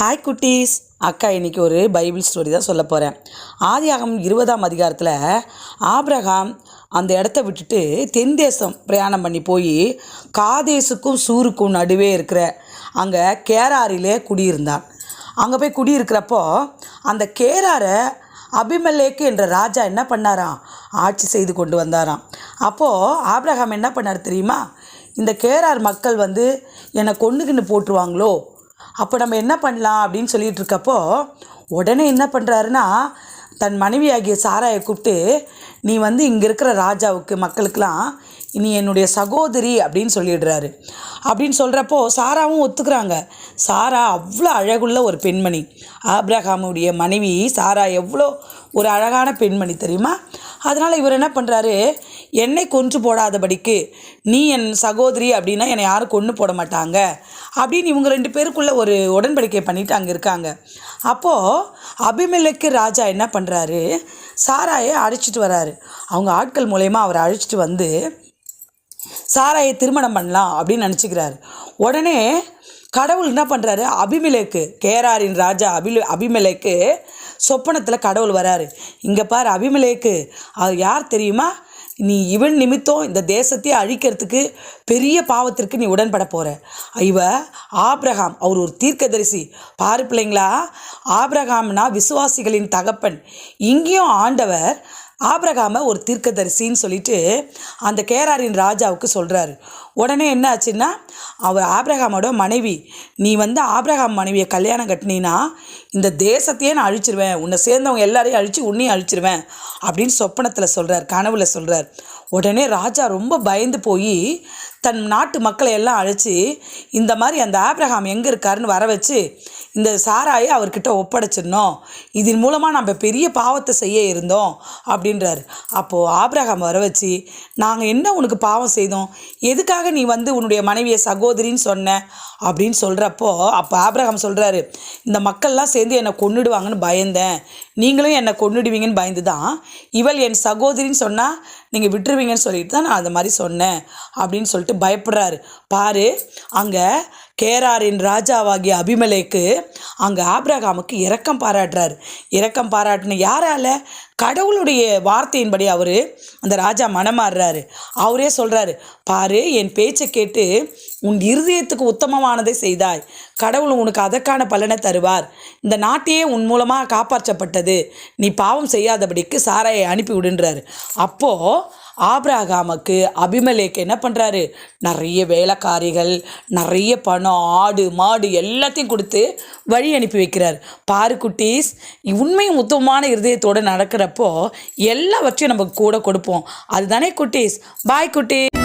Hi குட்டீஸ். அக்கா இன்னைக்கு ஒரு பைபிள் ஸ்டோரி தான் சொல்ல போகிறேன் ஆதியாகம் இருபதாம் அதிகாரத்தில் ஆப்ரஹாம் அந்த இடத்த விட்டுட்டு தென் தேசம் பிரயாணம் பண்ணி போய் காதேசுக்கும் சூருக்கும் நடுவே இருக்கிற அங்கே கேராரிலே குடியிருந்தான். அங்கே போய் குடியிருக்கிறப்போ அந்த கேராரை அபிமலேக்கு என்ற ராஜா என்ன பண்ணாராம்? ஆட்சி செய்து கொண்டு வந்தாராம். அப்போது ஆப்ரஹாம் என்ன பண்ணார் தெரியுமா? இந்த கேரார் மக்கள் வந்து என்னை கொண்டுக்கின்னு போட்டுருவாங்களோ? அப்போ நம்ம என்ன பண்ணலாம் அப்படின்னு சொல்லிகிட்டு இருக்கப்போ உடனே என்ன பண்ணுறாருன்னா தன் மனைவியாகிய சாராயை கூப்பிட்டு நீ வந்து இங்கே இருக்கிற ராஜாவுக்கு மக்களுக்கெலாம் நீ என்னுடைய சகோதரி அப்படின்னு சொல்லிடுறாரு. அப்படின்னு சொல்கிறப்போ சாராவும் ஒத்துக்கிறாங்க. சாரா அவ்வளோ அழகுள்ள ஒரு பெண்மணி. ஆப்ரஹாமுடைய மனைவி சாரா எவ்வளோ ஒரு அழகான பெண்மணி தெரியுமா? அதனால் இவர் என்ன பண்ணுறாரு என்னை கொன்று போடாதபடிக்கு நீ என் சகோதரி அப்படின்னா என்னை யாரும் கொன்று போட மாட்டாங்க. அப்படின்னு இவங்க ரெண்டு பேருக்குள்ள ஒரு உடன்படிக்கை பண்ணிட்டு அங்கே இருக்காங்க. அப்போது அபிமலைக்கு ராஜா என்ன பண்ணுறாரு சாராயை அழைச்சிட்டு வராரு. அவங்க ஆட்கள் மூலயமா அவரை அழைச்சிட்டு வந்து சாராயை திருமணம் பண்ணலாம் அப்படின்னு நினச்சிக்கிறாரு. உடனே கடவுள் என்ன பண்ணுறாரு அபிமலைக்கு கேராரின் ராஜா அபி அபிமலைக்கு சொப்பனத்தில் கடவுள் வராரு. இங்கே பார் அபிமலைக்கு அது யார் தெரியுமா? நீ இவன் நிமித்தம் இந்த தேசத்தையே அழிக்கிறதுக்கு பெரிய பாவத்திற்கு நீ உடன்பட போகிற இவ ஆப்ரஹாம் அவர் ஒரு தீர்க்கதரிசி. பாரு பிள்ளைங்களா ஆப்ரஹாம்னா விசுவாசிகளின் தகப்பன். இங்கேயும் ஆண்டவர் ஆபிரகாம ஒரு தீர்க்கதரிசின்னு சொல்லிட்டு அந்த கேராரின் ராஜாவுக்கு சொல்கிறாரு உடனே என்ன ஆச்சுன்னா அவர் ஆபிரகாமோட மனைவி நீ வந்து ஆபிரகாம் மனைவியை கல்யாணம் கட்டினீன்னா இந்த தேசத்தையே நான் அழிச்சிருவேன். உன்னை சேர்ந்தவங்க எல்லாரையும் அழித்து உன்னையும் அழிச்சிருவேன். அப்படின்னு சொப்பனத்தில் சொல்கிறார் கனவுல சொல்கிறார் உடனே ராஜா ரொம்ப பயந்து போய் தன் நாட்டு மக்களை எல்லாம் அழைச்சி இந்த மாதிரி அந்த ஆப்ரஹாம் எங்கே இருக்காருன்னு வர வச்சு இந்த சாராயை அவர்கிட்ட ஒப்படைச்சிடணும். இதன் மூலமாக நம்ம பெரிய பாவத்தை செய்ய இருந்தோம் அப்படின்றாரு. அப்போது ஆப்ரஹாம் வர வச்சு நாங்கள் என்ன உனக்கு பாவம் செய்தோம்? எதுக்காக நீ வந்து உன்னுடைய மனைவியை சகோதரின்னு சொன்ன? அப்படின்னு சொல்கிறப்போ அப்போ ஆப்ரஹாம் சொல்கிறாரு இந்த மக்கள்லாம் சேர்ந்து என்னை கொன்னுடுவாங்கன்னு பயந்தேன். நீங்களும் என்னை கொண்டுடுவீங்கன்னு பயந்து தான் இவள் என் சகோதரின்னு சொன்னால் நீங்கள் விட்டுருவீங்கன்னு சொல்லிட்டு தான் நான் அந்த மாதிரி சொன்னேன். அப்படின்னு சொல்லிட்டு பயப்படுறாரு. பாரு அங்கே கேராரின் ராஜாவாகிய அபிமலேக்கு அங்கே ஆப்ரகாமுக்கு இரக்கம் பாராட்டுறாரு. இரக்கம் பாராட்டின யாரால? கடவுளுடைய வார்த்தையின்படி அவர் அந்த ராஜா மனமாறுறாரு. அவரே சொல்கிறாரு பாரு என் பேச்சை கேட்டு உன் இருதயத்துக்கு உத்தமமானதை செய்தாய். கடவுள் உனக்கு அதற்கான பலனை தருவார். இந்த நாட்டையே உன் மூலமாக காப்பாற்றப்பட்டது. நீ பாவம் செய்யாதபடிக்கு சாராயை அனுப்பி விடுன்றாரு. அப்போது ஆப்ரஹாமுக்கு அபிமலேக்கு என்ன பண்ணுறாரு நிறைய வேலைக்காரிகள் நிறைய பணம் ஆடு மாடு எல்லாத்தையும் கொடுத்து வழி அனுப்பி வைக்கிறார். பாரு குட்டீஸ் உண்மையும் உத்தமமான இருதயத்தோடு நடக்கிற நடக்கிறப்போ எல்லாவற்றையும் நம்ம கூட கொடுப்போம். அதுதானே குட்டீஸ்? பாய் குட்டீஸ்.